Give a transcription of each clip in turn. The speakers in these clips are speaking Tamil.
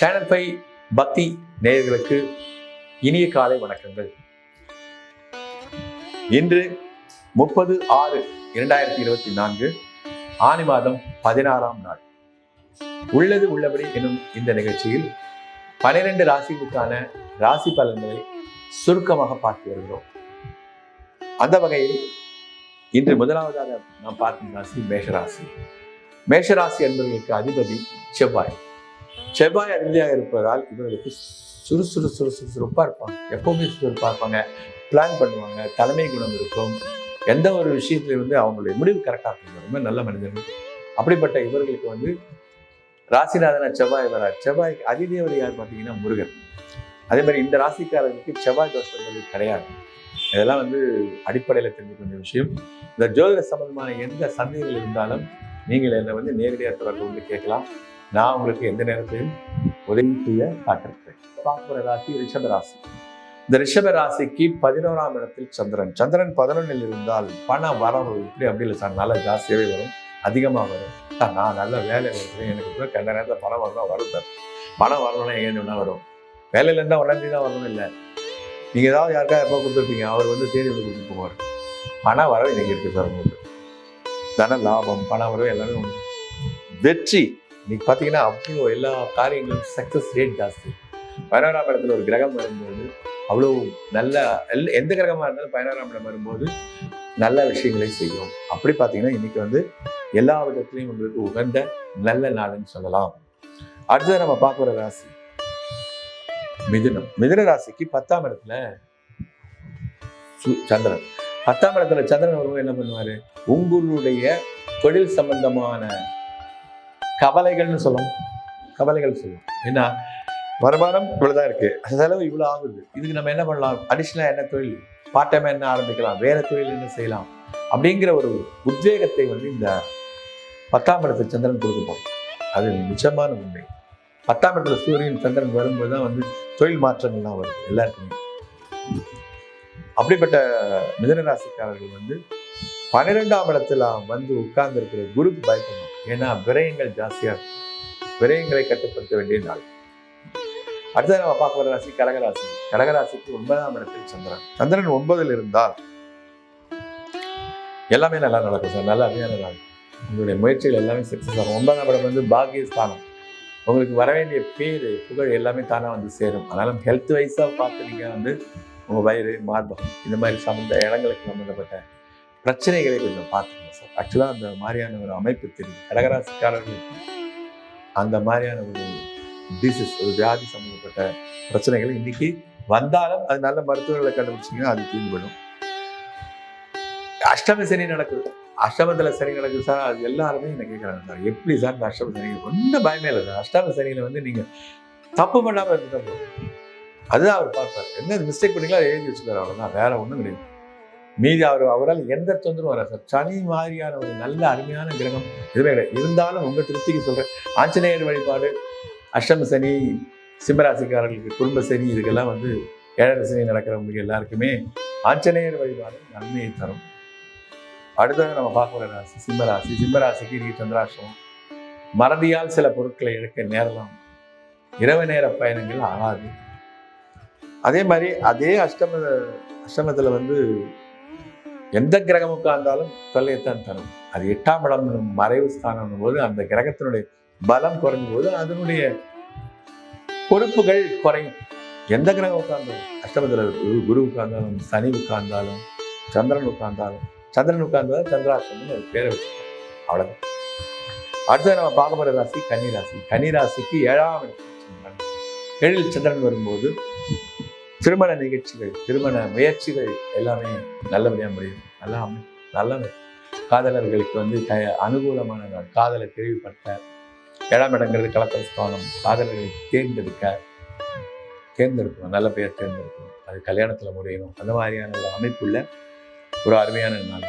சேனல் ஃபை பக்தி நேயர்களுக்கு இனிய காலை வணக்கங்கள். இன்று முப்பது ஆறு இரண்டாயிரத்தி இருபத்தி நான்கு ஆனி மாதம் பதினாறாம் நாள். உள்ளது உள்ளபடி எனும் இந்த நிகழ்ச்சியில் பனிரெண்டு ராசிகளுக்கான ராசி பலன்களை சுருக்கமாக பார்த்து வருகிறோம். அந்த வகையில் இன்று முதலாவதாக நாம் பார்க்கும் ராசி மேஷராசி. மேஷராசி என்பவர்களுக்கு அதிபதி செவ்வாய். செவ்வாய் அருமையாக இருப்பதால் இவர்களுக்கு சுறுசுறு சுறு சுறுசுறுப்பாக இருப்பாங்க. எப்பவுமே சுறுசுறுப்பாக இருப்பாங்க. பிளான் பண்ணுவாங்க. தலைமை குணம் இருக்கும். எந்த ஒரு விஷயத்துல வந்து அவங்களுடைய முடிவு கரெக்டாக இருக்கும் ரொம்ப நல்ல மனிதர்கள். அப்படிப்பட்ட இவர்களுக்கு வந்து ராசிநாதன செவ்வாய் வரார் செவ்வாய். அதிதேவர் யார் பார்த்தீங்கன்னா முருகன். அதே மாதிரி இந்த ராசிக்காரர்களுக்கு செவ்வாய் தோஷங்கிறது கிடையாது. இதெல்லாம் வந்து அடிப்படையில் தெரிஞ்சுக்க வேண்டிய விஷயம். இந்த ஜோதிட சம்பந்தமான எந்த சந்தேகங்கள் இருந்தாலும் நீங்கள் என்னை வந்து நேரடியாக தொடர்பு வந்து கேட்கலாம். நான் உங்களுக்கு எந்த நேரத்திலும் உதவி செய்ய காத்திருக்கிறேன். பார்க்கிற ராசி ரிஷப ராசி. இந்த ரிஷப ராசிக்கு பதினோராம் இடத்தில் சந்திரன். சந்திரன் பதினொன்னில் இருந்தால் பண வரவு இப்படி அப்படி இல்லை சார். நல்லா ஜாஸ்தியாகவே வரும் அதிகமாக வரும். சார் நான் நல்ல வேலை வருகிறேன் எனக்கு கூட கண்ட நேரத்தில் பணம் வரணும் வரும் சார். பணம் வரணும்னா ஏன்னா வரும். வேலையில இருந்தால் உடனே தான் வரணும் இல்லை. நீங்கள் ஏதாவது யாருக்கா எப்போ கொடுத்துருப்பீங்க? அவர் வந்து தேடி வந்து கொடுத்துட்டு போவார். பண வரவு இன்னைக்கு இருக்கு சார் உங்களுக்கு. தன லாபம் பண வரவு எல்லாமே. வெற்றி. இன்னைக்கு பார்த்தீங்கன்னா அவ்வளோ எல்லா காரியங்களும் சக்ஸஸ் ரேட் ஜாஸ்தி. பதினாறாம் இடத்துல ஒரு கிரகம் வரும்போது அவ்வளோ நல்ல எல் எந்த கிரகமாக இருந்தாலும் பதினாறாம் இடம் வரும்போது நல்ல விஷயங்களை செய்யும். அப்படி பார்த்தீங்கன்னா இன்னைக்கு வந்து எல்லா விதத்துலையும் உங்களுக்கு உகந்த நல்ல நாடுன்னு சொல்லலாம். அடுத்தது நம்ம பார்க்குற ராசி. மிதுனம். மிதுன ராசிக்கு பத்தாம் இடத்துல சு- சந்திரன். பத்தாம் இடத்துல சந்திரன் வரும்போது என்ன பண்ணுவாரு? உங்களுடைய தொழில் சம்பந்தமான கவலைகள்னு சொல்லும் கவலைகள் சொல்லும். ஏன்னா வருமானம் இவ்வளவுதான் இருக்கு. செலவு இவ்வளவு ஆகுது. இதுக்கு நம்ம என்ன பண்ணலாம்? அடிஷ்னலாக என்ன தொழில்? பார்ட் டைம் என்ன ஆரம்பிக்கலாம்? வேற தொழில் என்ன செய்யலாம்? அப்படிங்கிற ஒரு உத்வேகத்தை வந்து இந்த பத்தாம் இடத்துல சந்திரன் கொடுக்க அது நிச்சயமான உண்மை. பத்தாம் இடத்துல சூரியன் சந்திரன் வரும்போது தான் வந்து தொழில் மாற்றங்கள்லாம் வருது எல்லாருக்குமே. அப்படிப்பட்ட மிதனராசிக்காரர்கள் வந்து பன்னிரெண்டாம் இடத்துல வந்து உட்கார்ந்து இருக்கிற குருக்கு பயப்படணும். ஏன்னா விரயங்கள் ஜாஸ்தியா இருக்கும். விரயங்களை கட்டுப்படுத்த வேண்டிய நாள். அடுத்தது நம்ம பார்க்க வர ராசி கடகராசி. கடகராசிக்கு ஒன்பதாம் இடத்தில் சந்திரன். சந்திரன் ஒன்பதில் இருந்தால் எல்லாமே நல்லா நடக்கும் சார். நல்லா அருமையான நாள். உங்களுடைய முயற்சிகள் எல்லாமே சக்ஸஸ் ஆகும். ஒன்பதாம் இடம் வந்து பாக்கியஸ்தானம். உங்களுக்கு வர வேண்டிய பேர் புகழ் எல்லாமே தானாக வந்து சேரும். அதனால ஹெல்த் வைஸாக பார்த்து நீங்கள் வந்து உங்கள் வயிறு மார்பகம் இந்த மாதிரி சம்மந்த இடங்களுக்கு சம்மந்தப்பட்ட பிரச்சனைகளை கொஞ்சம் பார்த்துக்கணும் சார். ஆக்சுவலாக அந்த மாதிரியான ஒரு அமைப்பு தெரியும் கடகராசிக்காரர்களுக்கு அந்த மாதிரியான ஒரு டிசீஸ் ஒரு வியாதி சம்மந்தப்பட்ட பிரச்சனைகள் இன்னைக்கு வந்தாலும் அது நல்ல மருத்துவர்களை கண்டுபிடிச்சிங்கன்னா அது தீர்ந்துவிடும். அஷ்டமி அஷ்டம சனி நடக்குது. அஷ்டமத்தில் சனி நடக்குது சார். அது எல்லாருமே என்ன கேட்குறாங்க சார்? எப்படி சார் இந்த அஷ்டம சனி? ஒன்றும் பயமே இல்லை சார். அஷ்டம சனியில் வந்து நீங்கள் தப்பு பண்ணாமல் இருந்துட்டு போதும் அதுதான் அவர் பார்ப்பார். என்ன மிஸ்டேக் பண்ணீங்களோ எழுதி வச்சுக்கிறார். அவ்வளோதான் வேற ஒன்றும் கிடையாது. மீதி அவர் அவரால் எந்த தொந்தரவும் வராது சார். சனி மாதிரியான ஒரு நல்ல அருமையான கிரகம் எதுவுமே கிடையாது. இருந்தாலும் உங்கள் திருப்திக்கு சொல்கிறேன் ஆஞ்சநேயர் வழிபாடு அஷ்டம சனி சிம்மராசிக்காரர்களுக்கு குடும்ப சனி இதுக்கெல்லாம் வந்து ஏழரை சனி நடக்கிறவங்களுக்கு எல்லாருக்குமே ஆஞ்சநேயர் வழிபாடு நன்மையை தரும். அடுத்தது நம்ம பார்க்குற ராசி சிம்மராசி. சிம்மராசிக்கு இன்னைக்கு சந்திராஷ்டமம். மறதியால் சில பொருட்களை எடுக்க நேரலாம். இரவு நேர பயணங்கள் ஆகாது. அதே மாதிரி அதே அஷ்டம அஷ்டமத்தில் வந்து எந்த கிரகம் உட்கார்ந்தாலும் தொல்லையைத்தான் தரும். அது எட்டாம் இடம் மறைவு ஸ்தானம் போது அந்த கிரகத்தினுடைய பலம் குறையும் போது அதனுடைய பொறுப்புகள் குறையும். எந்த கிரகம் உட்கார்ந்தாலும் அஷ்டமத்தில் குரு- குரு உட்கார்ந்தாலும் சனி உட்கார்ந்தாலும் சந்திரன் உட்கார்ந்தாலும் சந்திரன் உட்கார்ந்தாலும் சந்திராஷ்டமம் ஒரு பேரை வச்சுக்கணும். அவ்வளவுதான். அடுத்தது நம்ம பார்க்க போகிற ராசி கன்னி கன்னிராசிக்கு ராசிக்கு ஏழாம் இடத்தில் ஏழில் சந்திரன் வரும்போது திருமண நிகழ்ச்சிகள் திருமண முயற்சிகள் எல்லாமே நல்லபடியாக முடியும். நல்லா அமை நல்ல காதலர்களுக்கு வந்து க அனுகூலமான நாள். காதலை தெரிவிப்பட்ட இடம் இடங்கிறது கலக்கஸ்தானம் காதலர்களை தேர்ந்தெடுக்க தேர்ந்தெடுக்கணும். நல்ல பெயர் தேர்ந்தெடுக்கணும். அது கல்யாணத்தில் முடியணும். அந்த மாதிரியான ஒரு அமைப்புள்ள ஒரு அருமையான நாள்.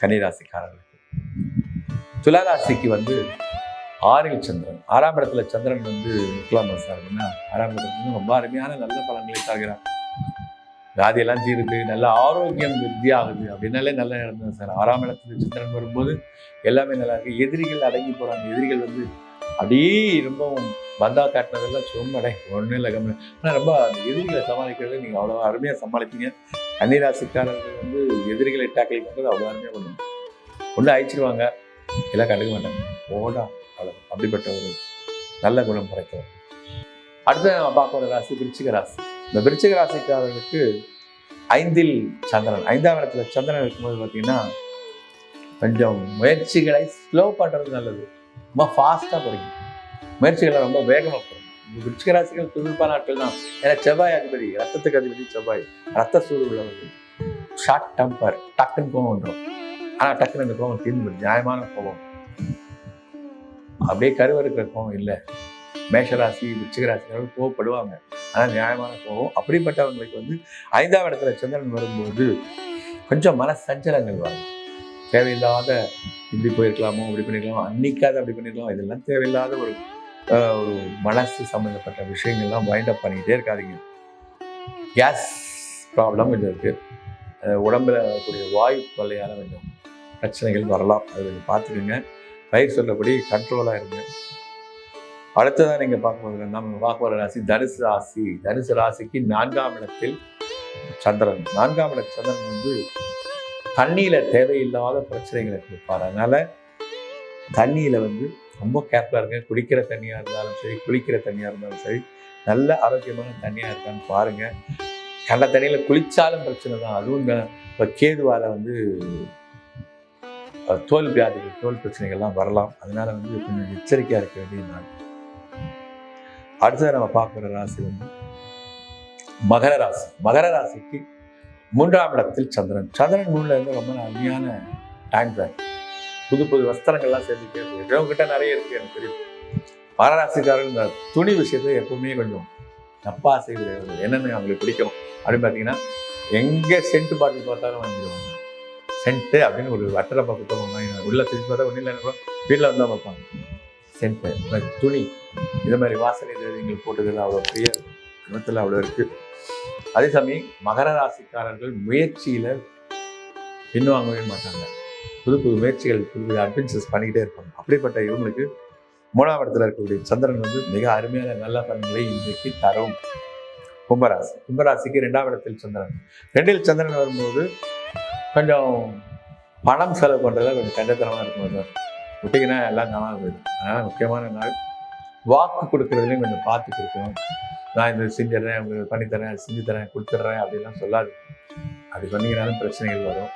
கன்னிராசிக்காரர்களுக்கு. துளாராசிக்கு வந்து ஆறில் சந்திரன். ஆறாம் இடத்துல சந்திரன் வந்து முக்கலாம் சார். அப்படின்னா ஆறாம் இடத்துல ரொம்ப அருமையான நல்ல பலன்களை தருகிறார். வியாதியெல்லாம் தீருது நல்ல ஆரோக்கியம் விருத்தியாகுது அப்படின்னாலே நல்லா இருந்தது சார். ஆறாம் இடத்துல சந்திரன் வரும்போது எல்லாமே நல்லா இருக்கு. எதிரிகள் அடங்கி போகிறாங்க எதிரிகள் வந்து அப்படியே ரொம்பவும் பந்தா காட்டினதெல்லாம் சும்மடை ஒன்றும் இல்லை கம்மி ஆனால் ரொம்ப அந்த எதிரிகளை சமாளிக்கிறது நீங்கள் அவ்வளோ அருமையாக சமாளிப்பீங்க. கன்னிராசிக்காரர்கள் வந்து எதிரிகளை டேக்கிள் பண்ணுறது அவ்வளோ அருமையாக பண்ணுவாங்க. ஒன்று அழிச்சிருவாங்க. எல்லாம் கண்டுக்க மாட்டாங்க. ஓடா அவ்வளோ அப்படிப்பட்ட ஒரு நல்ல குணம் படைத்தவர் அடுத்து நம்ம பார்க்க ஒரு ராசி விருச்சிக ராசி. இந்த விருச்சிக ராசிக்காரர்களுக்கு ஐந்தில் சந்திரன். ஐந்தாம் இடத்துல சந்திரன் இருக்கும்போது பார்த்தீங்கன்னா கொஞ்சம் முயற்சிகளை ஸ்லோ பண்ணுறது நல்லது. ரொம்ப ஃபாஸ்ட்டாக போறீங்க. முயற்சிகளை ரொம்ப வேகமாக போறீங்க. இந்த விருச்சிக ராசிகள் துணிப்பான நாட்கள் தான். ஏன்னா செவ்வாய் அதிபதி ரத்தத்துக்கு அதிபதி செவ்வாய். ரத்த சூடு உள்ளவர்கள். ஷார்ட் டெம்பர் டக்குன்னு கோவம் வந்துடும் ஆனால் டக்குன்னு அந்த கோவம் தீர்ந்து நியாயமான கோவம். அப்படியே கருவறுக்கிற கோவம் இல்லை. மேஷராசி விருச்சிக கோவப்படுவாங்க. ஆனால் நியாயமான கோவம். அப்படிப்பட்டவங்களுக்கு வந்து ஐந்தாம் இடத்துல சந்திரன் வரும்போது கொஞ்சம் மன சஞ்சலங்கள் வரும். தேவையில்லாத இப்படி போயிருக்கலாமோ இப்படி பண்ணிருக்கலாமோ அன்னிக்காத அப்படி பண்ணிக்கலாம் இதெல்லாம் தேவையில்லாத ஒரு ஒரு மனசு சம்மந்தப்பட்ட விஷயங்கள்லாம் வைண்ட் அப் பண்ணிக்கிட்டே இருக்காதீங்க. கேஸ் ப்ராப்ளம் கொஞ்சம் இருக்குது உடம்புல இருக்கக்கூடிய வாயு தொல்லையால் கொஞ்சம் பிரச்சனைகள் வரலாம். அது கொஞ்சம் பார்த்துக்கோங்க. பயிர் சொல்லபடி கண்ட்ரோலாக இருங்க அடுத்ததான் நீங்கள் பார்க்க போகிற நம்ம பார்க்க போகிற ராசி தனுசு ராசி. தனுசு ராசிக்கு நான்காம் இடத்தில் சந்திரன். நான்காம் இட சந்திரன் வந்து தண்ணியில் தேவையில்லாத பிரச்சனைகளை கொடுப்பார். அதனால் தண்ணியில் வந்து ரொம்ப கேர்ஃபுல்லாக இருங்க. குடிக்கிற தண்ணியாக இருந்தாலும் சரி குளிக்கிற தண்ணியாக இருந்தாலும் சரி நல்ல ஆரோக்கியமான தண்ணியாக இருக்கான்னு பாருங்கள் கண்ட தண்ணியில் குளித்தாலும் பிரச்சனை தான். அதுவும் இப்போ கேதுவால் வந்து தோல் வியாதிகள் தோல் பிரச்சனைகள்லாம் வரலாம். அதனால வந்து கொஞ்சம் எச்சரிக்கையா இருக்க வேண்டிய நாள். அடுத்தது நம்ம பார்க்குற ராசி வந்து மகர ராசி. மகர ராசிக்கு மூன்றாம் இடத்தில் சந்திரன். சந்திரன் மூணுல இருந்து ரொம்ப அருமையான டைம் தான் புது புது வஸ்திரங்கள்லாம் சேர்ந்துட்டே இருக்கு உங்ககிட்ட நிறைய இருக்கு எனக்கு தெரியும். மகர ராசிக்காரர்கள் இந்த துணி விஷயத்தை எப்பவுமே கொஞ்சம் தப்பா செய்வது என்னென்னு அவங்களுக்கு பிடிக்கும். அப்படின்னு பார்த்தீங்கன்னா எங்கே சென்ட் பாட்டில் பார்த்தாலும் வாங்கிடுவாங்க. சென்ட்டு அப்படின்னு ஒரு அட்டரப்பா புத்தகம் உள்ள திருப்பி பார்த்தா ஒன்றும் இல்லை வீட்டில் வந்தால் பார்ப்பாங்க சென்ட்டு துணி இது மாதிரி வாசனை திரவியங்கள் போட்டதில் அவ்வளோ பெரிய கிணத்துல அவ்வளோ இருக்குது அதே சமயம் மகர ராசிக்காரர்கள் முயற்சியில பின்வாங்கவே மாட்டாங்க. புது புது முயற்சிகள் புது புது அட்வென்ச்சர்ஸ் பண்ணிக்கிட்டே இருப்பாங்க. அப்படிப்பட்ட இவங்களுக்கு மூணாம் இடத்துல இருக்கக்கூடிய சந்திரன் வந்து மிக அருமையான நல்ல பலன்களை இன்றைக்கு தரும். கும்பராசி கும்பராசிக்கு ரெண்டாம் இடத்தில் சந்திரன். ரெண்டில் சந்திரன் வரும்போது கொஞ்சம் பணம் செலவு பண்ணுறதுல கொஞ்சம் கண்டத்தனமாக இருக்கும் சார்? விட்டிங்கன்னா எல்லாம் நல்லா போயிடும். அதனால் முக்கியமான நாள் வாக்கு கொடுக்குறதுலையும் கொஞ்சம் பார்த்து கொடுக்கணும். நான் இந்த செஞ்சிடறேன் உங்களுக்கு பண்ணித்தரேன் செஞ்சு தரேன் கொடுத்துட்றேன் அப்படிலாம் சொல்லாது. அப்படி சொன்னீங்கனாலும் பிரச்சனைகள் வரும்.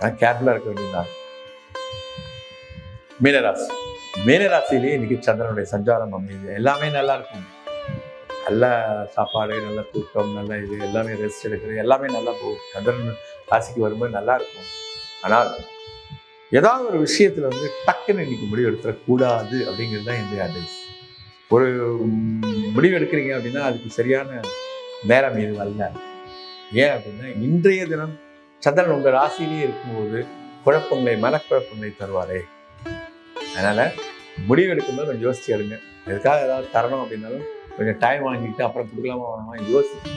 ஆனால் கேர்ஃபுல்லாக இருக்க வேண்டியது நான் மீனராசி. மீனராசிலேயே இன்னைக்கு சந்திரனுடைய சஞ்சாரம் அமையுது. எல்லாமே நல்லா இருக்கும். நல்ல சாப்பாடு நல்ல தூக்கம் நல்ல இது எல்லாமே ரெஸ்ட் எடுக்கிறது எல்லாமே நல்லா போகும் சந்திரன் ராசிக்கு வரும்போது நல்லா இருக்கும் ஆனால் ஏதாவது ஒரு விஷயத்துல வந்து டக்குன்னு இன்னைக்கு முடிவு எடுத்துடக்கூடாது அப்படிங்கிறது தான் என்னுடைய அட்வைஸ் ஒரு முடிவு எடுக்கிறீங்க அப்படின்னா அதுக்கு சரியான நேரம் எதுவும் அல்ல ஏன் அப்படின்னா இன்றைய தினம் சந்திரன் உங்க ராசியிலேயே இருக்கும்போது குழப்பங்களை மனக்குழப்பங்களை தருவாரே. அதனால முடிவு எடுக்கும்போது கொஞ்சம் யோசிச்சு எடுங்க. எதுக்காக ஏதாவது தரணும் அப்படின்னாலும் கொஞ்சம் டைம் வாங்கிட்டு அப்புறம் கொடுக்கலாமா வேணாமா யோசிச்சு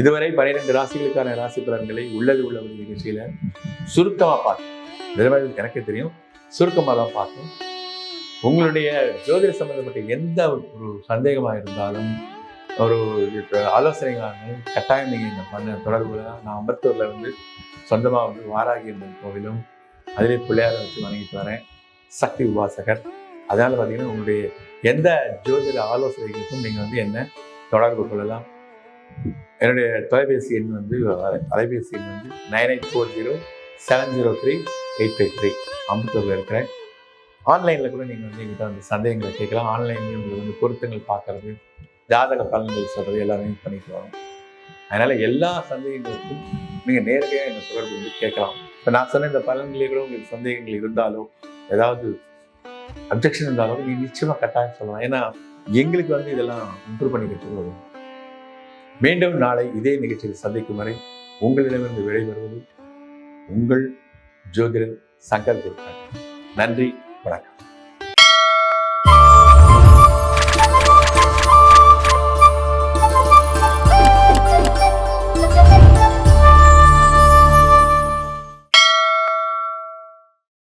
இதுவரை பன்னிரெண்டு ராசிகளுக்கான ராசி பலன்களை உள்ளது உள்ளபடி நிகழ்ச்சியில சுருக்கமாக பார்த்தோம் நிஜமாக எனக்கு தெரியும். சுருக்கமாக தான் பார்த்தோம் உங்களுடைய ஜோதிட சம்பந்தப்பட்ட எந்த ஒரு சந்தேகமாக இருந்தாலும் ஒரு ஆலோசனைகளான ஆலோசனைகளாக கட்டாயம் நீங்கள் இந்த பண்ண தொடர்புல நான் அம்பத்தூரில் வந்து சொந்தமாக வந்து வாராகி அம்மன் கோவிலும் அதிலே பிள்ளையாரை வச்சு வணங்கிட்டு வரேன். சக்தி உபாசகர். அதனால் பார்த்தீங்கன்னா உங்களுடைய எந்த ஜோதிட ஆலோசனைகளுக்கும் நீங்கள் வந்து என்ன தொடர்பு கொள்ளலாம். என்னுடைய தொலைபேசி எண் வந்து அலைபேசி எண் வந்து nine eight four zero seven zero three eight five three அம்பத்தூரில் இருக்கிறேன். ஆன்லைனில் கூட நீங்கள் வந்து எங்கிட்ட வந்து சந்தேகங்களை கேட்கலாம். ஆன்லைன்லேயும் உங்களுக்கு வந்து பொருத்தங்கள் பார்க்குறது ஜாதக பலன்கள் சொல்கிறது எல்லாமே பண்ணிட்டு வரோம். அதனால் எல்லா சந்தேகங்களுக்கும் நீங்கள் நேரடியாக என்னை தொடர்பு வந்து கேட்கலாம். இப்போ நான் சொன்ன இந்த பலன்களே கூட உங்களுக்கு சந்தேகங்கள் இருந்தாலோ ஏதாவது அப்ஜெக்ஷன் இருந்தாலோ நீங்கள் நிச்சயமாக கட்டாயம் சொல்லலாம். ஏன்னா எங்களுக்கு வந்து இதெல்லாம் இம்ப்ரூவ் பண்ணிக்கிட்டு வரும் மீண்டும் நாளை இதே நிகழ்ச்சியில் சந்திக்கும் வரை உங்களிடமிருந்து விடைபெறுவது உங்கள் ஜோதிடர் சங்கர் குருக்கள். நன்றி வணக்கம்.